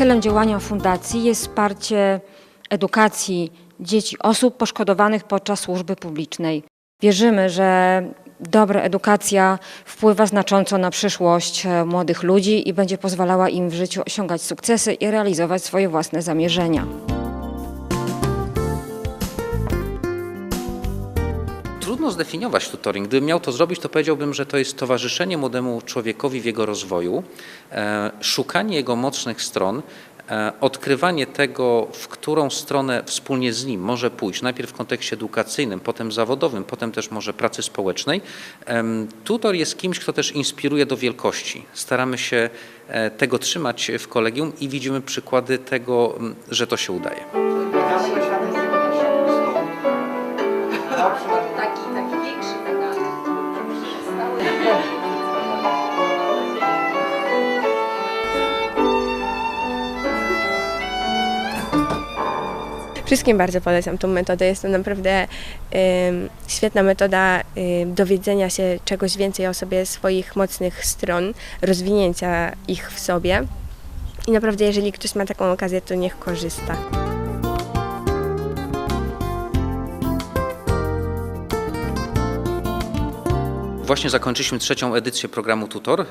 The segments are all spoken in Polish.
Celem działania fundacji jest wsparcie edukacji dzieci, osób poszkodowanych podczas służby publicznej. Wierzymy, że dobra edukacja wpływa znacząco na przyszłość e, młodych ludzi i będzie pozwalała im w życiu osiągać sukcesy i realizować swoje własne zamierzenia. Trudno zdefiniować tutoring. Gdybym miał to zrobić, to powiedziałbym, że to jest towarzyszenie młodemu człowiekowi w jego rozwoju, e, szukanie jego mocnych stron, e, odkrywanie tego, w którą stronę wspólnie z nim może pójść, najpierw w kontekście edukacyjnym, potem zawodowym, potem też może pracy społecznej. Tutor jest kimś, kto też inspiruje do wielkości. Staramy się e, tego trzymać w kolegium i widzimy przykłady tego, że to się udaje. Taki, Wszystkim bardzo polecam tą metodę. Jest to naprawdę ym, świetna metoda ym, dowiedzenia się czegoś więcej o sobie, swoich mocnych stron, rozwinięcia ich w sobie. I naprawdę, jeżeli ktoś ma taką okazję, to niech korzysta. Właśnie zakończyliśmy trzecią edycję programu Tutor.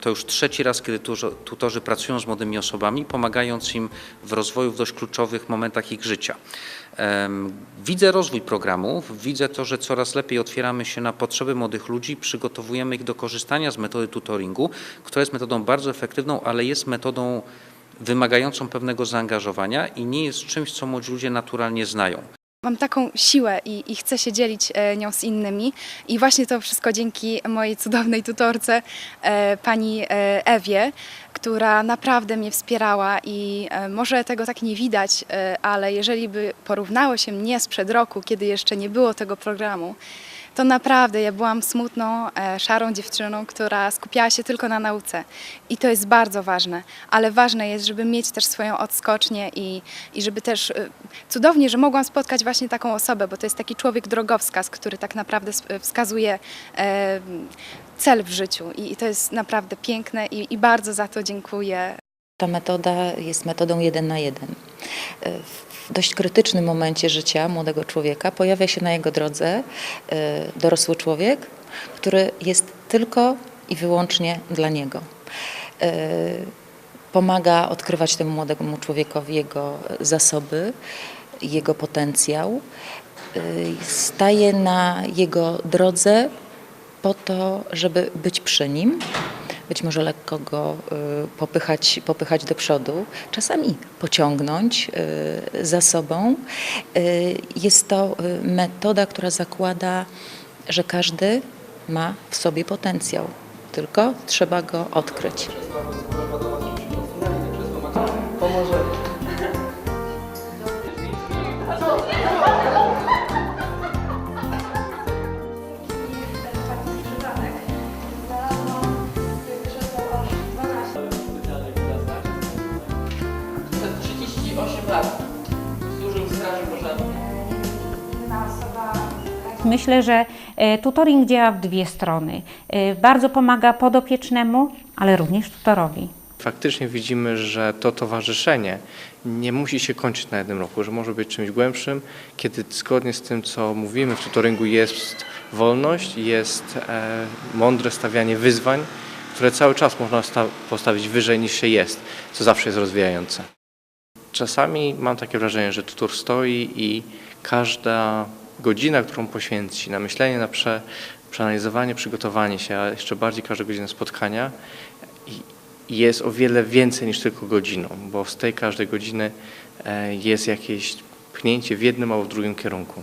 To już trzeci raz, kiedy tutorzy pracują z młodymi osobami, pomagając im w rozwoju w dość kluczowych momentach ich życia. Widzę rozwój programu, widzę to, że coraz lepiej otwieramy się na potrzeby młodych ludzi, przygotowujemy ich do korzystania z metody tutoringu, która jest metodą bardzo efektywną, ale jest metodą wymagającą pewnego zaangażowania i nie jest czymś, co młodzi ludzie naturalnie znają. Mam taką siłę i, i chcę się dzielić e, nią z innymi. I właśnie to wszystko dzięki mojej cudownej tutorce, e, pani e, Ewie, która naprawdę mnie wspierała i może tego tak nie widać, ale jeżeli by porównało się mnie sprzed roku, kiedy jeszcze nie było tego programu, to naprawdę ja byłam smutną, e, szarą dziewczyną, która skupiała się tylko na nauce. I to jest bardzo ważne, ale ważne jest, żeby mieć też swoją odskocznię i, i żeby też e, cudownie, że mogłam spotkać właśnie taką osobę, bo to jest taki człowiek drogowskaz, który tak naprawdę s- wskazuje e, cel w życiu. I, i to jest naprawdę piękne i, i bardzo za to dziękuję Ta metoda jest metodą jeden na jeden. W dość krytycznym momencie życia młodego człowieka pojawia się na jego drodze e, dorosły człowiek, który jest tylko i wyłącznie dla niego. E, Pomaga odkrywać temu młodemu człowiekowi jego zasoby, jego potencjał. E, Staje na jego drodze po to, żeby być przy nim, być może lekko go y, popychać, popychać do przodu, czasami pociągnąć y, za sobą. Y, Jest to metoda, która zakłada, że każdy ma w sobie potencjał, tylko trzeba go odkryć. Myślę, że e, tutoring działa w dwie strony. E, Bardzo pomaga podopiecznemu, ale również tutorowi. Faktycznie widzimy, że to towarzyszenie nie musi się kończyć na jednym roku, że może być czymś głębszym, kiedy zgodnie z tym, co mówimy w tutoringu, jest wolność, jest e, mądre stawianie wyzwań, które cały czas można sta- postawić wyżej niż się jest, co zawsze jest rozwijające. Czasami mam takie wrażenie, że tutor stoi i każda godzina, którą poświęci na myślenie, na prze, przeanalizowanie, przygotowanie się, a jeszcze bardziej każda godzina spotkania jest o wiele więcej niż tylko godziną, bo z tej każdej godziny e, jest jakieś pchnięcie w jednym albo w drugim kierunku.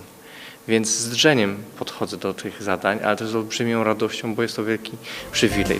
Więc z drżeniem podchodzę do tych zadań, ale też z olbrzymią radością, bo jest to wielki przywilej.